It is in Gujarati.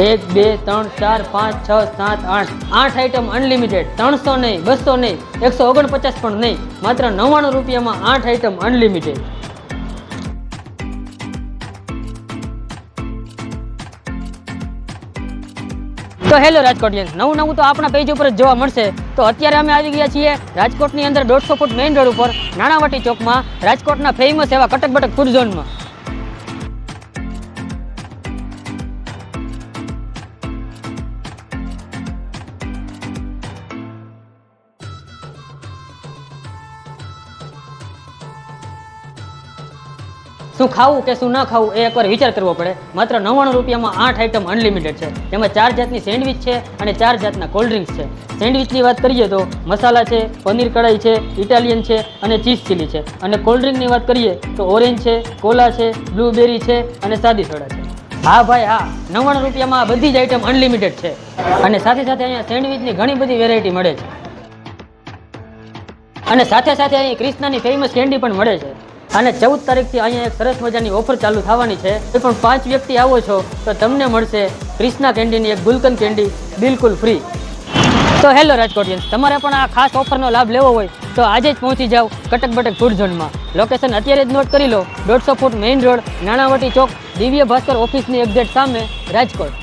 એક બે, ત્રણ, ચાર, પાંચ, છ, સાત, આઠ. આઠ આઈટમ અનલિમિટેડ ત્રણસો નહીં, બસો નહીં, એકસો ઓગણપચાસ પણ નહીં. માત્ર નવ્વાણું રૂપિયામાં આઠ આઈટમ અનલિમિટેડ તો હેલો રાજકોટિયન્સ નવું નવું તો આપણા પેજ ઉપર જ જોવા મળશે. તો અત્યારે અમે આવી ગયા છીએ રાજકોટની અંદર દોઢસો ફૂટ મેઇન રોડ ઉપર, નાણાવટી ચોકમાં, રાજકોટના ફેમસ એવા કટક બટક ફૂડ ઝોનમાં શું ખાવું કે શું ન ખાવું એ એકવાર વિચાર કરવો પડે. માત્ર નવ્વાણું રૂપિયામાં આઠ આઈટમ અનલિમિટેડ છે. એમાં ચાર જાતની સેન્ડવિચ છે અને ચાર જાતના કોલ્ડ ડ્રિંક્સ છે. સેન્ડવિચની વાત કરીએ તો મસાલા છે, પનીર કઢાઈ છે ઇટાલિયન છે અને ચીઝ ચીલી છે. અને કોલ્ડ ડ્રિંકની વાત કરીએ તો ઓરેન્જ છે કોલા છે બ્લુબેરી છે અને સાદી સોડા છે. હા ભાઈ, હા. નવ્વાણું રૂપિયામાં આ બધી જ આઈટમ અનલિમિટેડ છે. અને સાથે સાથે અહીંયા સેન્ડવિચની ઘણી બધી વેરાયટી મળે છે. અને સાથે સાથે અહીં ક્રિષ્નાની ફેમસ કેન્ડી પણ મળે છે. અને ચૌદ તારીખથી અહીંયા એક સરસ મજાની ઓફર ચાલુ થવાની છે. કોઈ પણ પાંચ વ્યક્તિ આવો છો તો તમને મળશે ક્રિષ્ના કેન્ડીની એક ગુલકંદ કેન્ડી બિલકુલ ફ્રી. તો હેલો રાજકોટિયન્સ તમારે પણ આ ખાસ ઓફરનો લાભ લેવો હોય તો આજે જ પહોંચી જાઓ કટક બટક ફૂડ ઝોનમાં લોકેશન અત્યારે જ નોટ કરી લો, દોઢસો ફૂટ મેઇન રોડ નાણાવટી ચોક, દિવ્ય ભાસ્કર ઓફિસની એક્ઝેટ સામે રાજકોટ.